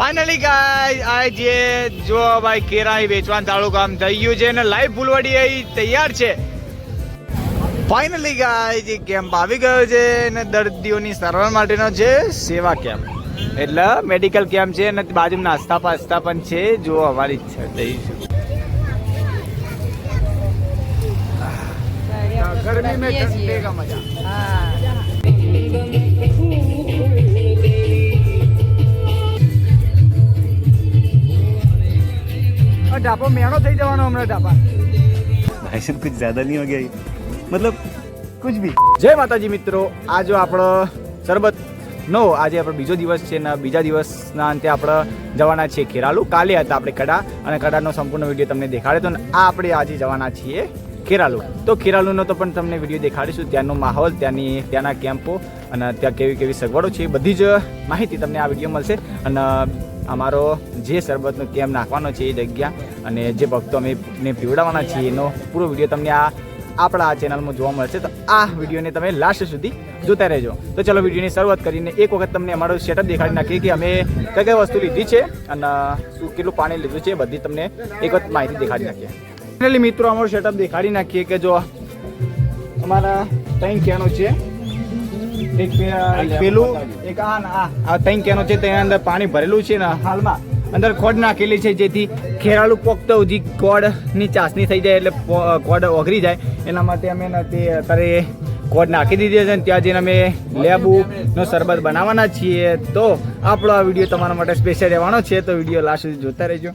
Finally ગાય આ જે જો ભાઈ કેરા વેચવાનું ચાલુ કામ થઈ ગયું છે અને લાઈવ ફૂલવાડી આવી તૈયાર છે. ફાઇનલી ગાય જે કેમ્પ આવી ગયો છે અને દર્દીઓની સારવાર માટેનો છે સેવા કેમ્પ એટલે મેડિકલ કેમ્પ છે અને બાજુમાં નાસ્તા પાસ્તા પણ છે. જો અમારી ઈચ્છા થઈ ગરમી મેં ઠંડે કા મજા હા ઢાપો મેણો થઈ જવાનો હમણાં ઢાપા भाई साहब कुछ ज्यादा नहीं हो गया ये? मतलब कुछ भी જય માતાજી મિત્રો આ જો આપણો શરબત નો આજે આપણો બીજો દિવસ છે ને બીજા દિવસના અંતે આપણે જવાના છીએ ખેરાલુ કાલે હતા આપણે કડા અને કડાનો સંપૂર્ણ વિડીયો તમને દેખાડે તો ને આ આપણે આજે જવાના છીએ ખેરાલુ તો ખેરાલુનો તો પણ તમને વિડીયો દેખાડીશું ત્યાંનો માહોલ ત્યાંની ત્યાંના કેમ્પો અને ત્યાં કેવી કેવી સગવડો છે એ બધી જ માહિતી તમને આ વિડીયો મળશે અને અમારો જે શરબતનો કેમ્પ નાખવાનો છે એ જગ્યા અને જે ભક્તો અમે ને પીવડાવવાના છીએ એનો પૂરો વીડિયો તમને આ આપણા આ ચેનલમાં જોવા મળશે. તો આ વિડીયોને તમે લાસ્ટ સુધી જોતા રહેજો. તો ચલો વિડીયોની શરૂઆત કરીને એક વખત તમને અમારો સેટઅપ દેખાડી નાખીએ કે અમે કઈ કઈ વસ્તુ લીધી છે અને શું કેટલું પાણી લીધું છે બધી તમને એક વખત માહિતી દેખાડી નાખીએ. ફાઇનલી મિત્રો, અમારો સેટઅપ દેખાડી નાખીએ કે જો અમારા ત્રણ ક્યાંનો છે? એક પેલું? એક આ આ. ત્રણ કેનો છે તેના અંદર પાણી ભરેલું છે ને હાલમાં. અંદર ખોડ નાખેલી છે જેથી ખેરાળું પોખતો સુધી કોડની ચાસણી થઈ જાય એટલે કોડ ઓગરી જાય. એના માટે અમે તે અત્યારે ખોડ નાખી દીધી છે ત્યાં જઈને અમે લેબુનો શરબત બનાવવાના છીએ. તો આપણો આ વીડિયો તમારા માટે સ્પેશિયલ રહેવાનો છે તો વીડિયો લાસ્ટ સુધી જોતા રહેજો.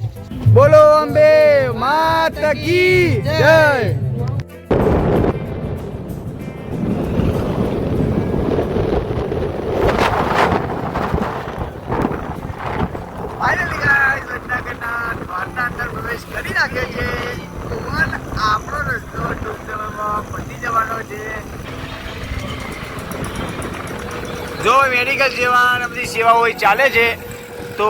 બોલો અંબે માત કી જય! જો મેડિકલ જેવા બધી સેવાઓ ચાલે છે, તો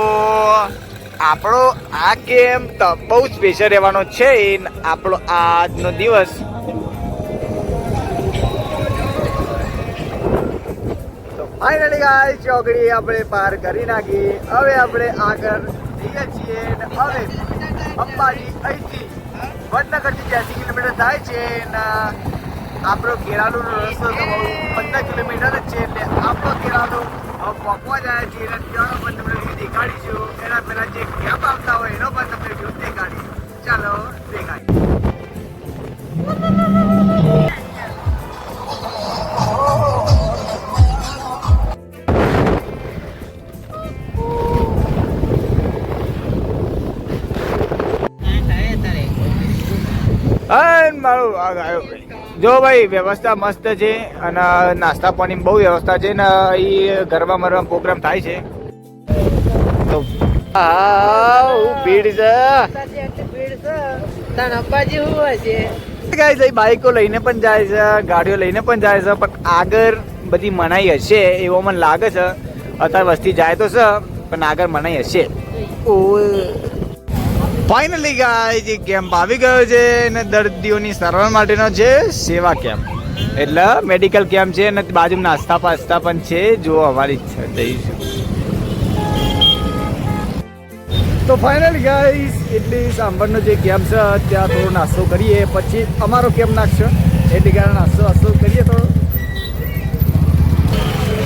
આપણો આ કેમ તો બહુ સ્પેશિયલ રહેવાનો છે આપણો આજનો દિવસ. ફાઇનલી ગાય ચોકડી આપણે પાર કરી નાખી. હવે આપણે આગળ જઈએ છીએ હવે અંબાજી અહીંથી વડનગરથી ત્યાંસી કિલોમીટર થાય છે આપણો કેરાલુનો રસ્તો તો પંદર કિલોમીટર જ છે એટલે આપણો કેરાલુ હવે પહોંચવા જાય છે એના ત્યાંનો પણ તમને વ્યૂ દેખાડીશું. એના પહેલાં જે કેમ્પ આવતા હોય એનો પણ તમને વ્યૂ દેખાડીશું. ચાલો દેખાડીએ. મારો આગ આવ્યો. જો ભાઈ વ્યવસ્થા મસ્ત છે અને નાસ્તા પાણી બહુ વ્યવસ્થા છે ને એ ગરબા મરવા પ્રોગ્રામ થાય છે. તો ભીડ છે. બાઈકો લઈને પણ જાય છે ગાડીઓ લઈને પણ જાય છે પણ આગળ બધી મનાઈ હશે એવો મને લાગે છે. અત્યારે વસ્તી જાય તો છે પણ આગળ મનાઈ હશે. ફાઇનલી ગાય જે કેમ્પ આવી ગયો છે અને દર્દીઓની સારવાર માટેનો છે સેવા કેમ્પ એટલે મેડિકલ કેમ્પ છે અને બાજુ નાસ્તા પાસ્તા પણ છે જો અમારી ઈચ્છા જઈશું તો ફાઇનલ ગાઈસ એટલે સાંભળનો જે કેમ્પ છે, ત્યાં થોડો નાસ્તો કરીએ, પછી અમારો કેમ્પ નાખશો એટલે કે નાસ્તો વાસ્તો કરીએ થોડો.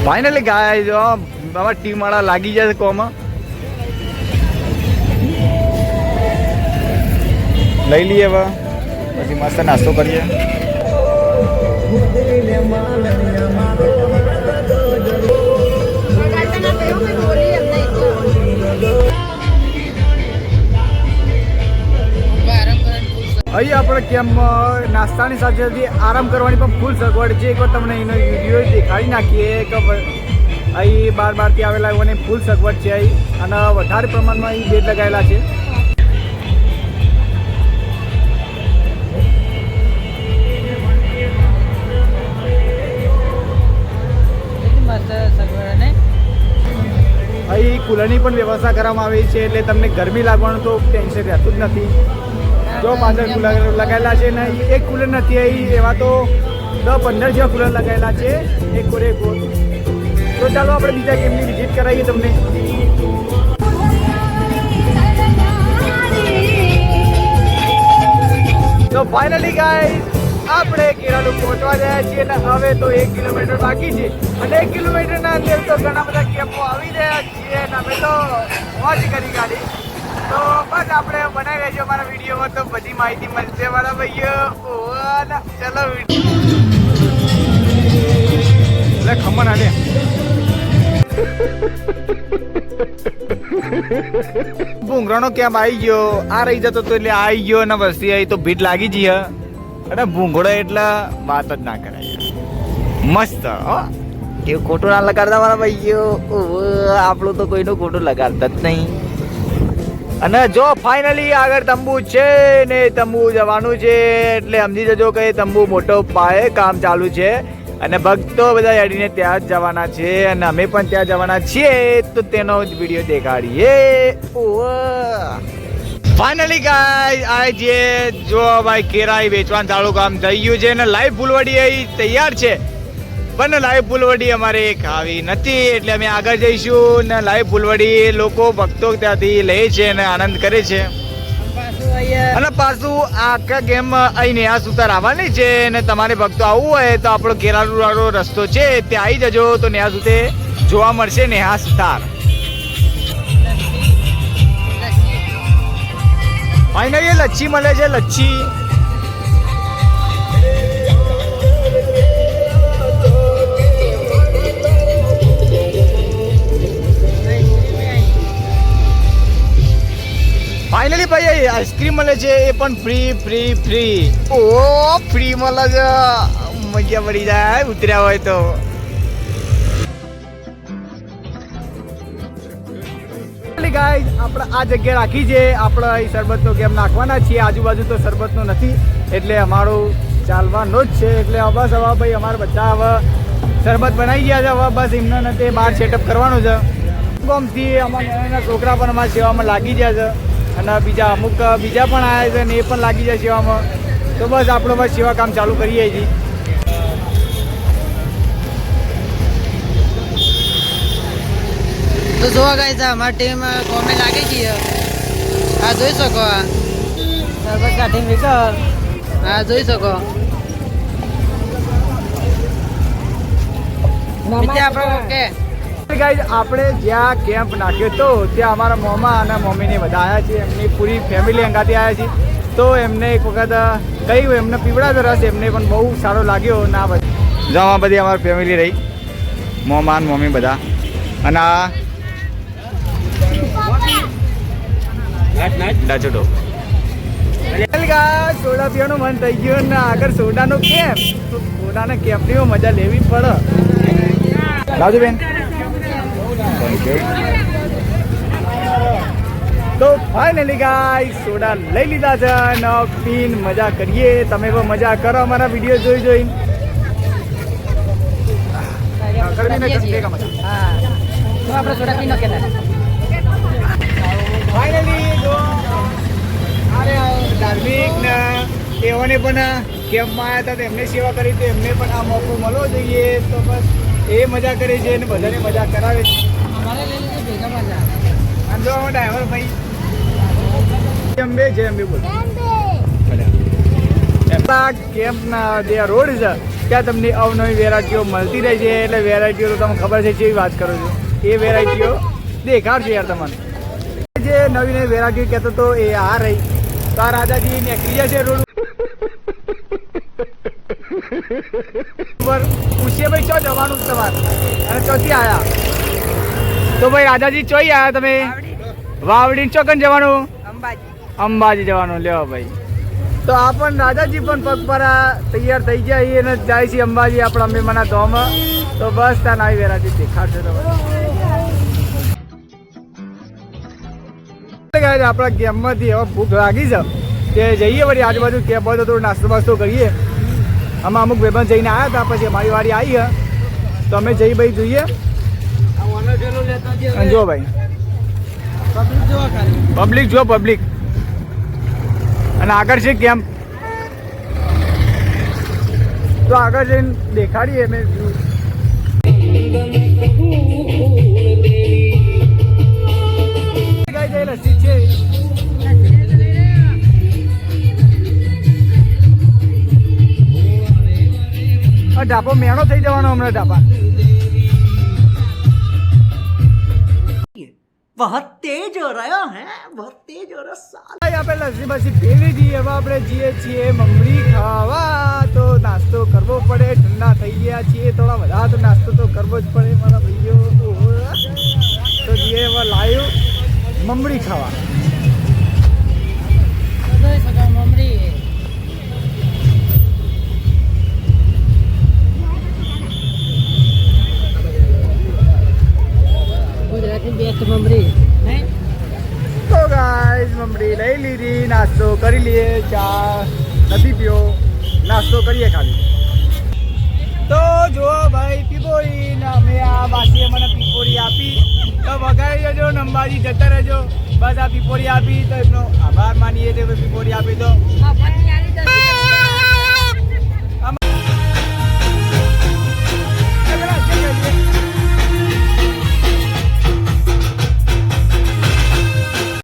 ફાઇનલી ગાય જો, અમારા ટીમ વાળા લાગી જાય કોમાં. લઈ લઈએ હવે. પછી મસ્ત નાસ્તો કરીએ. અહીં આપણે કેમ નાસ્તાની સાથે આરામ કરવાની પણ ફૂલ સગવડ છે. એકવાર તમને એનો વીડિયો દેખાડી નાખીએ કે અહીં બાર બારથી આવેલા એઓને ફૂલ સગવડ છે અહીં. અને વધારે પ્રમાણમાં અહીં બેડ લગાવેલા છે. કુલરની પણ વ્યવસ્થા કરવામાં આવી છે એટલે તમને ગરમી લાગવાનું તો ટેન્શન રહેતું જ નથી. જો પાછળ કુલર લગાવેલા છે ને એક કુલર નથી આવી એવા તો દસ પંદર જેવા કુલર લગાવેલા છે એક કોરે એક તો ચાલો આપણે બીજા ગેમની વિઝિટ કરાવીએ તમને. તો ફાઇનલી ગાઈઝ આપણે કેરાલુ પહોંચવા ગયા છીએ અને હવે તો એક કિલોમીટર બાકી છે. અને એક કિલોમીટરના અંદર તો ઘણા બધા કેમ્પો આવી રહ્યા છીએ અને અમે તો મોજ કરી ગાડી તો બસ આપણે બનાવી છીએ અમારા વિડીયોમાં તો બધી માહિતી મળશે મારા ભાઈઓ. ચલો એટલે ખમણ આલે. ભૂંગરાનો કેમ્પ આવી ગયો. આ રહી જતો તો એટલે આવી ગયો અને વસ્તી આવી તો ભીડ લાગી જઈ અને ભૂંગળો એટલે વાત જ ના કરાય. મસ્ત હો. એ ખોટું ના લગાડતા મારા ભાઈઓ. ઓહો, આપણું તો કોઈનું ખોટું લગાડતા જ નહીં. અને જો ફાઇનલી આગળ તંબુ છે ને તંબુ જવાનું છે એટલે સમજી જજો કે તંબુ મોટો પાયે કામ ચાલુ છે. અને ભક્તો બધા અડીને ત્યાં જ જવાના છે અને અમે પણ ત્યાં જવાના છીએ તો તેનો જ વીડિયો દેખાડીએ. ફાઇનલી ગાય આ જે જો ભાઈ કેરાઈ વેચવાનું ચાલુ કામ થઈ ગયું છે અને લાઈવ ફૂલવડી અહીં તૈયાર છે. પણ લાઈવ ફૂલવડી અમારે ખાવી નથી એટલે અમે આગળ જઈશું ને લાઈવ ફૂલવડી લોકો ભક્તો ત્યાંથી લે છે અને આનંદ કરે છે. અને પાછું આખા ગેમ અહીં નેહા સુતાર આવવાની છે ને તમારે ભક્તો આવવું હોય તો આપણો કેરાલુ વાળો રસ્તો છે ત્યાં આવી જજો તો નેહા સુતે જોવા મળશે નેહા સુતાર ફાઇનલી લચ્છી મળે છે, લચ્છી. ફાઇનલી ભાઈ આઈસ્ક્રીમ મળે છે, એ પણ ફ્રી ફ્રી ફ્રી ઓ ફ્રી મળે છે. મજા પડી જાય, ઉતર્યા હોય તો. આપણે આ જગ્યા રાખી છે. આપણે અહીં શરબતનો ગેમ નાખવાના છીએ. આજુબાજુ તો શરબતનો નથી. એટલે અમારું ચાલવાનો જ છે. એટલે બસ હવે ભાઈ, અમારે બધા હવે શરબત બનાવી ગયા છે. હવે બસ એમને તે બહાર સેટઅપ કરવાનું છે. ગમથી અમારા છોકરા પણ અમારા સેવામાં લાગી ગયા છે. અને બીજા અમુક, બીજા પણ આવ્યા છે ને એ પણ લાગી જાય સેવામાં. તો બસ આપણે બસ સેવા કામ ચાલુ કરીએ છીએ. તો જોવા ગઈ છે અમારી ટીમ કોમે લાગી ગઈ છે. આ જોઈ શકો આ. સરબત કાઢી નીકળ આ જોઈ શકો. આપણે જ્યાં કેમ્પ નાખ્યો તો ત્યાં અમારા મોમા અને મમ્મીને બધા આવ્યા છે. એમની પૂરી ફેમિલી અંગાથી આવ્યા છે. તો એમને એક વખત કહ્યું એમને પીવડાવ્યો રસ. એમને પણ બહુ સારો લાગ્યો. ના બધી જવા બધી અમારી ફેમિલી રહી. મોમા અને મમ્મી બધા. અને આ ડાચોટો સોડા પીવાનું મન થઈ ગયું ને આગળ સોડાનો કેમ્પ તો સોડાના કેમ્પની મજા લેવી પડે. રાજુબેન બેન તો ફાઇનલી ગાય સોડા લઈ લીધા છે અને પીન મજા કરીએ. તમે પણ મજા કરો અમારા વીડિયો જોઈ જોઈ કરવી ને કરવી કા મજા હા. તો આપણે સોડા ફાઇનલી ધાર્મિક તેઓને પણ કેમ્પમાં આવ્યા હતા તો એમને સેવા કરી તો એમને પણ આ મોકો મળવો જોઈએ. તો બસ એ મજા કરે છે અને બધાને મજા કરાવે છે. આમ જો ડ્રાઈવર ભાઈ? અંબે છે અંબે બોલ. કેમ્પના જે રોડ છે ત્યાં તમને અવનવી વેરાયટીઓ મળતી રહે છે. એટલે વેરાયટીઓ તો તમને ખબર છે જેવી વાત કરો છો. એ વેરાયટીઓ દેખાડશે યાર તમને. જે નવી નવી વેરાયટી કહેતો તો એ આ રહી. તો આ રાજાજી નીકળી જશે રોડ ઉપર? પૂછીએ ભાઈ ચો જવાનું છે તમારે? અને ચોથી આયા? તો ભાઈ રાજાજી ચોઈ આયા તમે? વાવડી. ચોકન જવાનું? અંબાજી. અંબાજી જવાનું લેવા ભાઈ. તો આ પણ રાજાજી પણ પગપરા તૈયાર થઈ ગયા એને અને જાય છે અંબાજી આપણા અંબેમાના ધામ તો બસ ત્યાં આવી વેરાજી દેખાડશે તો Guys, આપણા ગેમમાંથી હવે ભૂખ લાગી છે. કે જઈએ વળી આજુબાજુ કેબ હોય તો થોડું નાસ્તો બાસ્તો કરીએ. આમાં અમુક ભાઈબંધ જઈને આવ્યા હતા પછી અમારી વારી આવી છે. તો અમે જઈ ભાઈ જોઈએ. જો ભાઈ. પબ્લિક પબ્લિક જો પબ્લિક અને આગળ છે કેમ્પ તો આગળ જઈને દેખાડીએ મેં view. ગાય જઈ લસ્સી છે આ ઢાપો મેણો થઈ જવાનો હમણાં ઢાપા बहुत तेज हो रहा है बहुत तेज हो रहा साल ભાઈ આપણે લસ્સી બસી પી લીધી હવે આપણે જઈએ છીએ મમરી ખાવા તો નાસ્તો કરવો પડે ઠંડા થઈ ગયા છીએ થોડા વધારે તો નાસ્તો તો કરવો જ પડે મારા ભાઈઓ ઓહો. તો જઈએ હવે લાવ્યો મમરી ખાવા જોઈ શકો મમરી ગુજરાતની બેસ્ટ મમરી. નહીં? તો ગાઈઝ મમરી લઈ લીધી નાસ્તો કરી લઈએ ચા નથી પીયો નાસ્તો કરીએ ખાલી. તો જુઓ ભાઈ કરો ને અંબાજી જતા રહેજો. બસ આ પીપોરી આપી તો એમનો આભાર માનીએ છીએ પીપોરી આપી દો